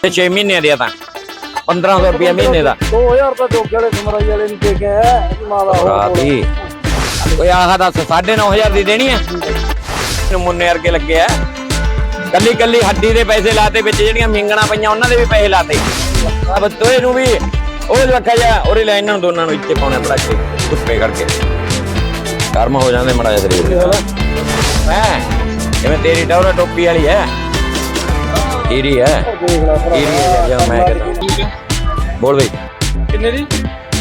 ਤੇ 6 ਮਹੀਨੇ ਦੀਆਂ ਤਾਂ। 1500 ਰੁਪਏ ਮਹੀਨੇ ਦਾ। 2000 ਤਾਂ ਜੋਗੇ ਵਾਲੇ ਸਮਰਾਈ ਵਾਲੇ ਨੂੰ ਦੇ ਕੇ ਆਇਆ ਮਾਂ ਦਾ ਹੋਰ ਰਾਤੀ ਓਏ ਆਹ ਦੱਸ 9500 ਦੀ ਦੇਣੀ ਆ? ਨਮੂਨੇ ਵਰਗੇ ਲੱਗੇ ਆ। ਕੱਲੀ ਕੱਲੀ ਹੱਡੀ ਦੇ ਪੈਸੇ ਲਾਤੇ ਵਿੱਚ ਜਿਹੜੀਆਂ ਮਿੰਗਣਾ ਪਈਆਂ ਉਹਨਾਂ ਦੇ ਵੀ ਪੈਸੇ ਲਾਤੇ। ਅਬ ਤੋਏ ਨੂੰ ਵੀ ਉਹ ਰੱਖਿਆ ਜਾ ਉਹਦੇ ਲੈ ਇਹਨਾਂ ਨੂੰ ਦੋਨਾਂ ਨੂੰ ਇੱਥੇ ਪਾਉਣੇ ਬੜਾ ਕੇ ਧੁੱਪੇ ਕਰਕੇ। ਕਰਮ ਹੋ ਜਾਂਦੇ ਮੜਾ ਜਿਹਾ ਸਰੀਰ ਹੈ? ਜਿਵੇਂ ਤੇਰੀ ਟੌਰਾ ਟੋਪੀ ਵਾਲੀ ਹੈ। ਹੈ। ਹੀਰੀ ਹੈ ਜਾਂ ਮੈਂ ਕਹਿੰਦਾ। ਬੋਲ ਬਈ। ਕਿੰਨੇ ਦੀ?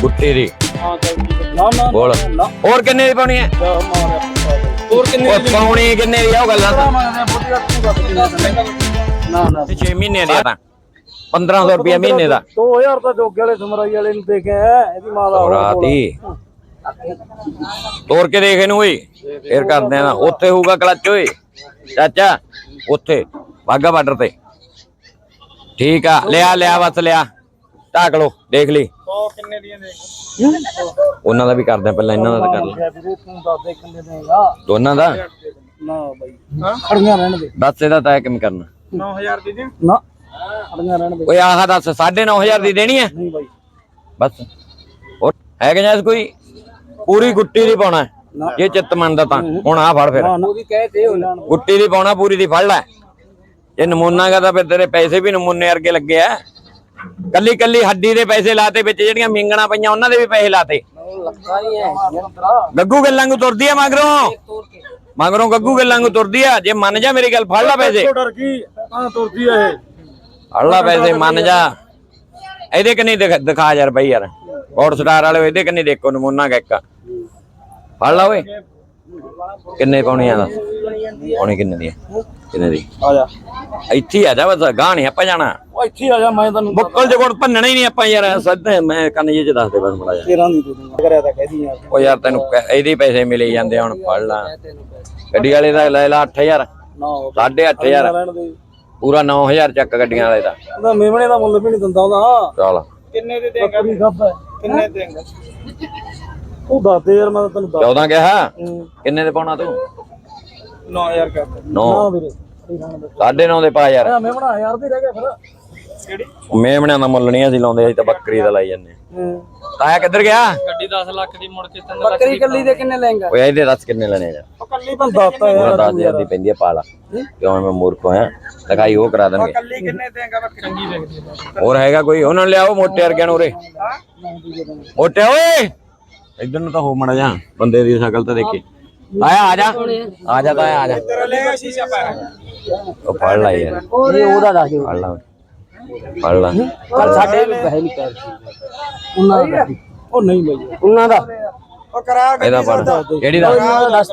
ਗੁੱਟੀ ਦੀ। ਹਾਂ ਚੱਲ ਠੀਕ ਹੈ। ਨਾ ਨਾ ਬੋਲ। ਨਾ ਹੋਰ ਕਿੰਨੇ ਦੀ ਪਾਉਣੀ ਹੈ? ਮਾਰਿਆ ਪੁੱਤਾ। ਹੋਰ ਕਿੰਨੇ ਉਹ ਪਾਉਣੀ ਕਿੰਨੇ ਦੀ ਆ ਉਹ ਗੱਲਾਂ ਬੁੱਢੀ ਦਾ ਤੂੰ ਦੱਸ ਕਿੰਨਾ ਸਮੇਂ ਨਾ ਨਾ। 6 ਮਹੀਨੇ ਦੀ ਆ ਤਾਂ। 1500 ਰੁਪਏ ਮਹੀਨੇ ਦਾ। 2000 ਤਾਂ ਜੋਗੇ ਵਾਲੇ ਸਮਰਾਈ ਵਾਲੇ ਨੂੰ ਦੇ ਕੇ ਆਇਆ ਇਹਦੀ ਮਾਂ ਦਾ ਹੋਰ ਰਾਤੀ ਤੋੜ ਕੇ ਦੇਖ ਇਹਨੂੰ ਓਏ ਫੇਰ ਕਰਦੇ ਆ ਉੱਥੇ ਹੋਊਗਾ ਕਲੱਚ ਓਏ। ਚਾਚਾ ਉੱਥੇ। ਬਾਗਾ ਬਾਰਡਰ ਤੇ। ਠੀਕ ਆ ਲਿਆ ਲਿਆ ਬਸ ਲਿਆ। ਢਾਕ ਲੋ ਦੇਖ ਲਈ। ਉਹ ਕਿੰਨੇ ਦੀਆਂ ਦੇ ਉਹਨਾਂ ਦਾ ਵੀ ਕਰਦੇ ਆ ਪਹਿਲਾਂ ਇਹਨਾਂ ਦਾ ਤਾਂ ਕਰ ਲੈ। ਲਿਆ ਵੀਰੇ ਤੂੰ ਦੱਸ ਦੇ ਕਿੰਨੇ ਦੇਗਾ ਦੋਨਾਂ ਦਾ? ਨਾ ਬਾਈ। ਖੜੀਆਂ ਰਹਿਣ ਦੇ ਦੱਸ ਇਹਦਾ ਤੈਅ ਕਿਵੇਂ ਕਰਨਾ? 9000 ਦੀ ਦੇ ਨਾ ਖੜੀਆਂ ਰਹਿਣ ਦੇ ਓਏ ਆਹ ਦੱਸ 9500 ਦੀ ਦੇਣੀ ਹੈ ਨਹੀਂ ਬਾਈ। ਬਸ। ਹੋਰ ਹੈ ਕਿ ਜੈਸ ਕੋਈ? ਪੂਰੀ ਗੁੱਟੀ ਦੀ ਪਾਉਣਾ। ਜੇ ਚਿੱਤ ਮੰਨਦਾ ਤਾਂ। ਹੁਣ ਆ ਫੜ ਫਿਰ। ਗੁੱਟੀ ਦੀ ਪਾਉਣਾ ਪੂਰੀ ਦੀ ਫੜ ਲੈ। ਇਹ ਨਮੂਨਾ ਗਾ ਤਾਂ ਫਿਰ ਤੇਰੇ ਪੈਸੇ ਵੀ ਨਮੂਨੇ ਵਰਗੇ ਲੱਗੇ ਆ। ਕੱਲੀ ਕੱਲੀ ਹੱਡੀ ਦੇ ਪੈਸੇ ਲਾਤੇ ਵਿੱਚ ਜਿਹੜੀਆਂ ਮਿੰਗਣਾ ਪਈਆਂ ਉਹਨਾਂ ਦੇ ਵੀ ਪੈਸੇ ਲਾਤੇ। ਗੱਗੂ ਗੱਲਾਂ ਨੂੰ ਤੁਰਦੀ ਆ ਮਗਰੋਂ? ਮਗਰੋਂ ਗੱਗੂ ਗੱਲਾਂ ਨੂੰ ਤੁਰਦੀ ਆ। ਜੇ ਮੰਨ ਜਾ ਮੇਰੀ ਗੱਲ ਫੜ ਲੈ ਪੈਸੇ। ਤੁਰਦੀ ਇਹ। ਫੜ ਲੈ ਪੈਸੇ ਮੰਨ ਜਾ। ਇਹਦੇ ਕਿ ਨਹੀਂ ਦਿਖਾ- ਯਾਰ ਬਈ ਯਾਰ। ਹੌਟ ਸਟਾਰ ਵਾਲੇ ਇਹਦੇ ਕਿ ਨਹੀਂ ਦੇਖੋ ਨਮੂਨਾ ਗਾ ਇੱਕ। ਫੜ ਲਾ ਓਏ। ਕਿੰਨੇ ਪਾਉਣੀ ਆ ਪਾਉਣੀ ਕਿੰਨੇ ਦੀ ਆ? ਕਿੰਨੇ ਦੀ? ਆ ਜਾ। ਇੱਥੇ ਹੀ ਆ ਜਾ ਬਸ ਗਾਹ ਨਹੀਂ ਆਪਾਂ ਜਾਣਾ। ਉਹ ਇੱਥੇ ਆ ਜਾ ਮੈਂ ਤੈਨੂੰ ਬੁੱਕਲ ਜਗੋੜ ਭੰਨਣਾ ਹੀ ਨਹੀਂ ਆਪਾਂ ਯਾਰ ਸੱਦੇ ਮੈਂ ਕੰਨ ਜੇ ਚ ਦੱਸ ਦੇ ਬਸ ਮੜਾ ਜਾ ਤੇਰਾ ਨਹੀਂ ਦੇ ਦੂੰਗਾ ਕਰਿਆ ਤਾਂ ਕਹਿਦੀ ਯਾਰ ਉਹ ਯਾਰ ਤੈਨੂੰ ਕਹਿ- ਇਹਦੇ ਹੀ ਪੈਸੇ ਮਿਲੇ ਜਾਂਦੇ ਆ, ਹੁਣ ਫੜ ਲਾ। ਗੱਡੀ ਵਾਲੇ ਦਾ ਲੈ ਲਾ 8000 ਨਾ ਉਹ ਸਾਢੇ 8000 ਰਹਿਣ ਦੇ। ਪੂਰਾ 9000 ਚੱਕ ਗੱਡੀਆਂ ਵਾਲੇ ਦਾ। ਉਹਦਾ ਮੇਵਣੇ ਦਾ ਮੁੱਲ ਵੀ ਨਹੀਂ ਦਿੰਦਾ ਉਹਦਾ। ਚੱਲ। ਕਿੰਨੇ ਦੇ ਦੇਗਾ? ਗੱਬ ਹੈ। ਕਿੰਨੇ ਦੇਗਾ? ਤੂੰ ਦੱਸ ਦੇ ਯਾਰ ਮੈਂ ਤਾਂ ਤੈਨੂੰ ਦੱਸ 14 ਕਿਹਾ? ਹੂੰ। ਕਿੰਨੇ ਦੇ ਪਾਉਣਾ ਤੂੰ? 9000 ਕਰ 9 ਨਾ। ਵੀਰੇ। ਸਹੀ ਰਹਿਣ ਦੇ ਸਾਢੇ 9 ਦੇ ਪਾ ਯਾਰ। ਆ ਮੇਵਣਾ ਯਾਰ ਦੀ ਰਹਿ ਗਿਆ ਫਿਰ। ਕਿਹੜੀ? ਮੇਮਣਿਆਂ ਦਾ ਮੁੱਲ ਨਹੀਂ ਅਸੀਂ ਲਾਉਂਦੇ ਅਸੀਂ ਤਾਂ ਬੱਕਰੀ ਦਾ ਲਾਈ ਜਾਂਦੇ ਹੂੰ। ਤਾਇਆ ਕਿੱਧਰ ਗਿਆ? ਗੱਡੀ 10 ਲੱਖ ਦੀ ਮੁੜ ਕੇ 3 ਬੱਕਰੀ ਕੱਲੀ ਦੇ ਕਿੰਨੇ ਲੈਂਗਾ ਓਏ ਇਹਦੇ ਦੱਸ ਕਿੰਨੇ ਲੈਣੇ ਯਾਰ? ਉਹ ਕੱਲੀ ਤਾਂ ਦੱਸਤਾ ਉਹ ਯਾਰ 10000 ਦੀ ਪੈਂਦੀ ਆ ਪਾਲਾ। ਕਿਉਂ ਮੈਂ ਮੂਰਖ ਹੋਇਆ? ਲਿਖਾਈ ਉਹ ਕਰਾ ਦੇਣਗੇ। ਕੱਲੀ ਕਿੰਨੇ ਦੇਗਾ ਬੱਕਰੀ? ਚੰਗੀ ਦੇਖਦੀ ਹੈ ਹੋਰ ਹੈਗਾ ਕੋਈ? ਉਹਨਾਂ ਨੂੰ ਲਿਆਓ ਮੋਟੇ ਵਰਗਿਆਂ ਨੂੰ ਉਰੇ। ਮੋਟੇ ਓਏ! ਇਧਰ ਨੂੰ ਤਾਂ ਹੋ ਮੜਾ ਜਾ ਬੰਦੇ ਦੀ ਸ਼ਕਲ ਤਾਂ ਦੇਖੀ। ਆਇਆ ਆ ਜਾ। ਆ ਜਾ ਤਾਇਆ ਆ ਜਾ। ਤੇਰਾ ਲੈਗਾ ਸ਼ੀਸ਼ਾ ਪਾਇਆ ਉਹ ਫੜ ਲੈ ਯਾਰ। ਇਹ ਉਹਦਾ ਦੱਸ ਦਿਓ। ਫੜ ਲਾ। ਫੜ ਲਾ। ਪਰ ਸਾਡੇ ਵੀ ਪੈਸੇ ਨਹੀਂ ਪੈਰ ਉਹਨਾਂ ਦਾ ਉਹ ਨਹੀਂ ਬਈ। ਉਹਨਾਂ ਦਾ। ਉਹ ਕਰਾ ਇਹਦਾ ਫੜ। ਕਿਹੜੀ ਦਾ? ਦੱਸ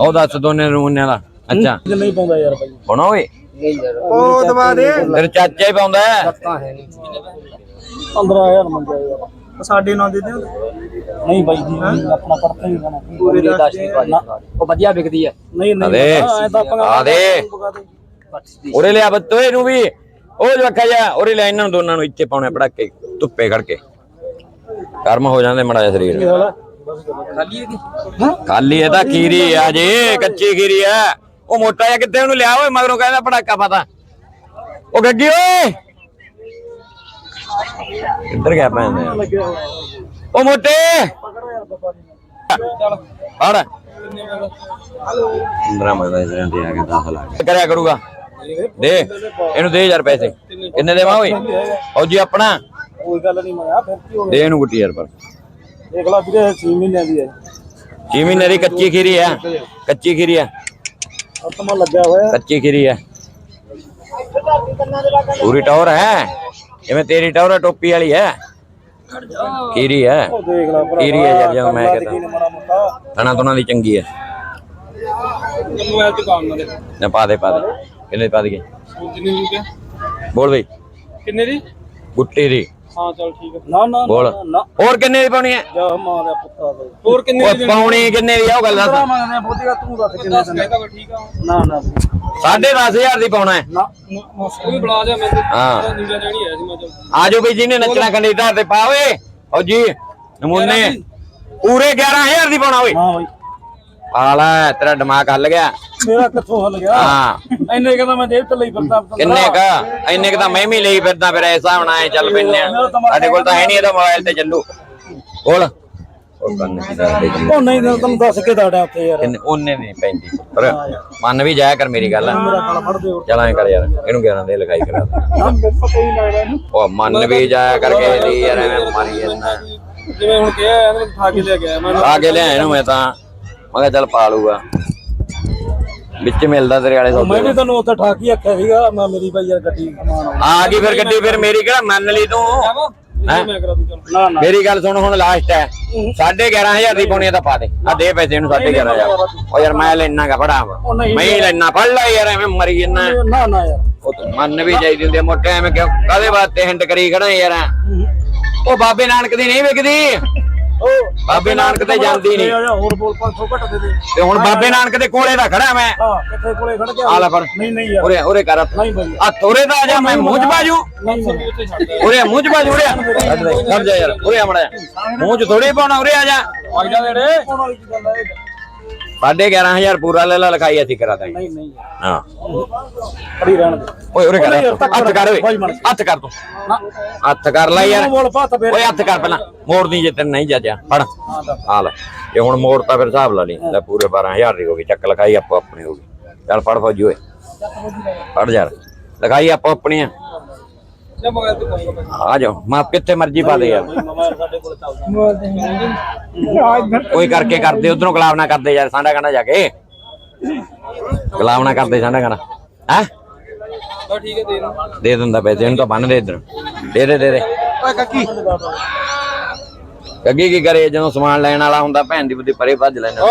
ਉਹ ਦੱਸ ਦੋਨੇ ਨਮੂਨਿਆਂ ਦਾ ਅੱਛਾ। ਨਹੀਂ ਪਾਉਂਦਾ ਯਾਰ ਬਾਈ। ਹੋਣਾ ਓਏ? ਉਹ ਦਵਾ ਦੇ। ਤੇਰੇ ਚਾਚਾ ਹੀ ਪਾਉਂਦਾ ਹੈ। ਤਾਂ ਹੈ ਨਹੀਂ। 15000 ਮੰਗਿਆ ਯਾਰ। ਸਾਡੇ ਨਾਲ ਦੇ ਦੇ ਨਹੀਂ ਬਾਈ ਜੀ ਆਪਣਾ ਪੜਤਾ ਹੀ ਜਾਣਾ ਪੂਰੇ ਦੱਸ ਦੀ ਉਹ ਵਧੀਆ ਵਿਕਦੀ ਹੈ। ਨਹੀਂ ਆ ਨਹੀਂ ਦੇ ਐ ਤਾਂ ਆਪਾਂ ਆ ਦੇ ਉਰੇ ਲਿਆ ਬੱਤੋ ਇਹਨੂੰ ਵੀ। ਉਹ ਜੋ ਰੱਖਿਆ ਜਾ ਉਰੇ ਲੈ ਇਹਨਾਂ ਨੂੰ ਦੋਨਾਂ ਨੂੰ ਇੱਥੇ ਪਾਉਣੇ ਪੜਾਕੇ ਧੁੱਪੇ ਖੜ ਕੇ। ਕਰਮ ਹੋ ਜਾਂਦੇ ਮੜਾ ਸਰੀਰ। ਖਾਲੀ ਇਹਦੀ ਖਾਲੀ ਇਹ ਤਾਂ ਖੀਰੀ ਆ ਜੇ ਕੱਚੀ ਖੀਰੀ ਆ। ਉਹ ਮੋਟਾ ਜਿਹਾ ਕਿੱਥੇ ਉਹਨੂੰ ਲਿਆ ਓਏ ਮਗਰੋਂ ਕਹਿੰਦਾ ਪੜਾਕਾ ਪਤਾ ਉਹ ਗੱਗੀ ਓਏ! ਕਿੱਧਰ ਗਿਆ ਭੈਣ ਦੇ ਉਹ ਮੋਟੇ! ਪਕੜ ਯਾਰ ਬਾਬਾ ਜੀ ਫੜ। ਇੰਦਰਾ ਮਾਦਾ ਇਸ ਰਾਂ ਤੇ ਆ ਕੇ 10 ਲੱਖ। ਕਰਿਆ ਕਰੂਗਾ? ਦੇ ਇਹਨੂੰ ਦੇ ਯਾਰ ਪੈਸੇ। ਕਿੰਨੇ ਦੇਵਾਂ ਓਏ? ਫੌਜੀ ਆਪਣਾ। ਕੋਈ ਗੱਲ ਨਹੀਂ ਮੈਂ ਫਿਰ ਕੀ ਹੋ ਦੇ ਇਹਨੂੰ ਗੁੱਟੀ ਯਾਰ ਪਰ। ਦੇਖ ਲਾ ਵੀਰੇ 6 ਮਹੀਨਿਆਂ ਦੀ ਹੈ। ਛੇ ਮਹੀਨੇ ਦੀ ਕੱਚੀ ਖੀਰੀ ਆ। ਕੱਚੀ ਖੀਰੀ ਆ। ਅਤਮਾ ਲੱਗਿਆ ਹੋਇਆ। ਕੱਚੀ ਖੀਰੀ ਆ। ਪੂਰੀ ਟੌਰ ਹੈ। ਜਿਵੇਂ ਤੇਰੀ ਟੌਰ ਟੋਪੀ ਵਾਲੀ ਹੈ। ਖੀਰੀ ਹੈ। ਉਹ ਦੇਖ ਲੈ ਭਰਾ ਖੀਰੀ ਹੈ ਯਾਰ ਜਦੋਂ ਮੈਂ ਕਹਿੰਦਾ। ਤਣਾ ਤੁਣਾ ਦੀ ਚੰਗੀ ਹੈ। ਮੋਬਾਈਲ ਤੇ ਕੰਮ ਨਾ ਦੇ ਨਾ ਪਾ ਦੇ ਪਾ ਦੇ। ਕਿੰਨੇ ਪਾ ਦਈਏ? ਜਿੰਨੇ ਵੀ ਕਿਹਾ ਬੋਲ ਬਈ। ਕਿੰਨੇ ਦੀ? ਗੁੱਟੀ ਦੀ। ਹਾਂ ਚਲ ਠੀਕ ਹੈ। ਨਾ ਨਾ ਬੋਲ। ਹੋਰ ਕਿੰਨੇ ਦੀ ਪਾਉਣੀ ਹੈ? ਜਾ ਮਾਂ ਦਾ ਪੁੱਤਾ ਦਾ। ਹੋਰ ਕਿੰਨੇ ਉਹ ਪਾਉਣੀ ਕਿੰਨੇ ਦੀ ਆ ਉਹ ਗੱਲ ਦੱਸ। ਆ ਬੋਤੀਆ ਤੂੰ ਦੱਸ ਕਿੰਨੇ ਵਾ ਠੀਕ ਆ। ਨਾ ਨਾ। ਸਾਢੇ ਦਸ ਹਜ਼ਾਰ ਦੀ ਪਾਉਣਾ ਹੈ। ਵੀ ਬੁਲਾ ਜਾ ਮੈਂ ਹਾਂ। ਨੀਂਦਾ ਜਾਣੀ ਆਇਆ ਸੀ ਮੈਂ ਚੱਲ ਆਜੋ ਬਈ ਜਿਹਨੇ ਨੱਚਣਾ ਖੰਡੇਦਾਰ ਤੇ ਪਾ ਓਏ। ਓ ਜੀ ਨਮੂਨੇ। ਪੂਰੇ 11000 ਦੀ ਪਾਉਣਾ ਓਏ। ਹਾਂ ਬਾਈ। ਆਲਾ ਤੇਰਾ ਦਿਮਾਗ ਹੱਲ ਗਿਆ। ਮੇਰਾ ਕਿੱਥੋਂ ਹੱਲ ਗਿਆ? ਹਾਂ। ਇੰਨੇ ਕਹਿੰਦਾ ਮੈਂ ਤੇ ਲਈ ਫਿਰਦਾ ਕਿੰਨੇ ਕ? ਇੰਨੇ ਕ ਤਾਂ ਮੈਂ ਵੀ ਲਈ ਫਿਰਦਾ ਫਿਰ ਐਸਾ ਐ ਚੱਲ ਪੈਨੇ ਆ। ਸਾਡੇ ਕੋਲ ਤਾਂ ਹੈ ਨਹੀਂ ਇਹਦਾ ਮੋਬਾਈਲ ਤੇ ਚੱਲੂ। ਬੋਲ। ਉਹ ਕੰਨ ਕੀ ਦੱਸਦੇ ਜੀ? ਉਹ ਨਹੀਂ ਤੈਨੂੰ ਦੱਸ ਕੇ ਦਾੜਿਆ ਉੱਥੇ ਯਾਰ। ਕਿੰਨੇ ਉਹਨੇ ਨਹੀਂ ਪੈਂਦੀ ਪਰ ਮੰਨ ਵੀ ਜਾਇਆ ਕਰ ਮੇਰੀ ਗੱਲ। ਮੇਰਾ ਗਲ ਫੜ ਦੇ ਚਲ ਐਂ ਕਰ ਯਾਰ ਇਹਨੂੰ 11 ਦੇ ਲਿਖਾਈ ਕਰਾ ਦੇ। ਮੈਨੂੰ ਪਤਾ ਹੀ ਲੱਗਦਾ ਇਹਨੂੰ ਉਹ ਮੰਨ ਵੀ ਜਾਇਆ ਕਰਕੇ ਦੀ ਯਾਰ ਐਵੇਂ ਮਾਰੀ ਜਾਂਦਾ। ਜਿਵੇਂ ਹੁਣ ਕਿਹਾ ਇਹਨੇ ਮੈਨੂੰ ਠਾ ਕੇ ਲੈ ਗਿਆ। ਮੈਂ ਆ ਕੇ ਲਿਆ ਇਹਨੂੰ ਮੈਂ ਤਾਂ। ਮੈਂ ਕਿਹਾ ਚੱਲ ਪਾ ਲੂਗਾ ਵਿੱਚ ਮਿਲਦਾ ਤੇਰੇ ਵਾਲੇ ਮੈਂ ਸੌਦੇ। ਵੀ ਤੈਨੂੰ ਉੱਥੇ ਠਾਕ ਆਖਿਆ ਸੀਗਾ ਮੈਂ ਮੇਰੀ ਭਾਈ ਯਾਰ ਗੱਡੀ ਆ ਗਈ ਫਿਰ ਗੱਡੀ ਫਿਰ ਮੇਰੀ ਕਿਹੜਾ ਮੰਨ ਲਈ ਤੂੰ? ਮੈਂ ਕਰਾ ਦੂੰ ਚੱਲ। ਨਾ ਨਾ। ਮੇਰੀ ਗੱਲ ਸੁਣ ਹੁਣ ਲਾਸਟ ਹੈ। 11500 ਦੀ ਪਾਉਣੀ ਆ ਤਾਂ ਪਾ ਦੇ। ਆ ਦੇ ਪੈਸੇ ਇਹਨੂੰ 11500 ਉਹ ਯਾਰ ਮੈਂ ਲੈਣਾ ਗਾ ਫੜਾ। ਮੈਂ ਹੀ ਲੈਣਾ ਫੜ ਲੈ ਯਾਰ ਐਵੇਂ ਮਰੀ ਜੰਨਾ। ਨਾ ਨਾ ਯਾਰ। ਉਹ ਤੂੰ ਮੰਨ ਵੀ ਚਾਹੀਦੀ ਹੁੰਦੀ ਆ, ਮੋਟੇ ਐਵੇਂ ਕਿਉਂ ਕਾਦੇ ਵਾਸਤੇ ਹਿੰਟ ਕਰੀ ਖੜਾ ਯਾਰ? ਉਹ ਬਾਬੇ ਨਾਨਕ ਦੀ ਨਹੀਂ ਵਿਕਦੀ। ਬਾਬੇ ਨਾਨਕ ਤੇ ਜਾਂਦੀ ਨਹੀਂ ਹੋਰ ਬੋਲ 500 ਘੱਟ ਦੇ ਦੇ। ਤੇ ਹੁਣ ਬਾਬੇ ਨਾਨਕ ਦੇ ਕੋਲੇ ਦਾ ਖੜਾ ਮੈਂ। ਹਾਂ ਕਿੱਥੇ ਕੋਲੇ ਖੜ ਗਿਆ? ਆ ਲੈ ਫੜ। ਨਹੀਂ ਨਹੀਂ ਯਾਰ। ਉਰੇ ਉਰੇ ਕਰ। ਨਹੀਂ ਭਾਈ ਆ ਤੋਰੇ ਦਾ ਆ ਜਾ ਮੈਂ ਮੂੰਹ ਚ ਬਾਜੂ ਛੱਡ ਉਰੇ ਮੂੰਹ ਚ ਬਾਜੂ ਉਰੇ ਕੱਢ ਜਾ ਯਾਰ। ਉਰੇ ਆਮੜਾ ਮੂੰਹ ਚ ਥੋੜੀ ਪਾਉਣਾ ਉਰੇ ਆ ਜਾ। ਆ ਜਾ ਨੇੜੇ। ਕੋਣ ਵਾਲੀ ਕੀ ਗੱਲ ਹੈ ਇਹ? ਸਾਢੇ 11000 ਪੂਰਾ ਲੈ ਲਾ ਲਿਖਾਈ ਅਸੀਂ ਕਰਾ ਦਾਂਗੇ। ਨਹੀਂ ਨਹੀਂ ਹਾਂ। ਖੜੀ ਰਹਿਣ ਦੇ। ਓਏ ਉਰੇ ਕਰ। ਉਰੇ ਯਾਰ, ਹੱਥ। ਕਰ ਓਏ। ਹੱਥ ਕਰ ਤੂੰ। ਹੱਥ ਕਰ ਲੈ ਯਾਰ। ਓਏ ਹੱਥ ਕਰ ਪਹਿਲਾਂ। ਮੋੜ ਦੀ ਜੇ ਤੈਨੂੰ ਨਹੀਂ ਜਾਜਿਆ। ਫੜ। ਆ ਲੈ। ਇਹ ਹੁਣ ਮੋੜ ਤਾਂ ਫਿਰ ਹਿਸਾਬ ਲਾ ਲਈ। ਲੈ ਪੂਰੇ 12000 ਦੀ ਹੋ ਗਈ। ਚੱਕ ਲਿਖਾਈ ਆਪੋ ਆਪਣੀ ਹੋ ਗਈ। ਚੱਲ ਫੜ ਫੌਜੀ ਓਏ। ਫੜ ਯਾਰ। ਲਿਖਾਈ ਆਪੋ ਆਪਣੀ ਆ। ਜਾਂ ਮੋਬਾਈਲ ਤੇ ਪਾਉਂਗਾ ਮੈਂ ਆ ਜਾਓ ਮਾਪ ਕਿੱਥੇ ਮਰਜ਼ੀ ਪਾ ਦੇ ਯਾਰ। ਮੋਬਾਈਲ ਸਾਡੇ ਕੋਲ ਚੱਲਦਾ। ਕੋਈ ਕਰਕੇ ਕਰਦੇ ਉਧਰੋਂ ਗੁਲਾਬ ਨਾ ਕਰਦੇ ਯਾਰ ਸਾਡਾ ਕਹਿੰਦਾ ਜਾ ਕੇ। ਗੁਲਾਬ ਨਾ ਕਰਦੇ ਸਾਡਾ ਕਹਿੰਦਾ। ਹੈ? ਬਸ ਠੀਕ ਹੈ ਦੇ ਦੂੰ ਦੇ ਦਿੰਦਾ ਪੈਸੇ ਇਹਨੂੰ ਤਾਂ ਬੰਨ ਦੇ ਇਧਰ। ਦੇ ਦੇ ਦੇ ਦੇ। ਓਏ ਕੱਕੀ। ਅੱਗੇ ਕੀ ਕਰੇ ਜਦੋਂ ਸਮਾਨ ਲੈਣ ਵਾਲਾ ਹੁੰਦਾ ਭੈਣ ਦੀ ਬੁੱਧੀ ਪਰੇ ਭੱਜ ਲੈਣਾ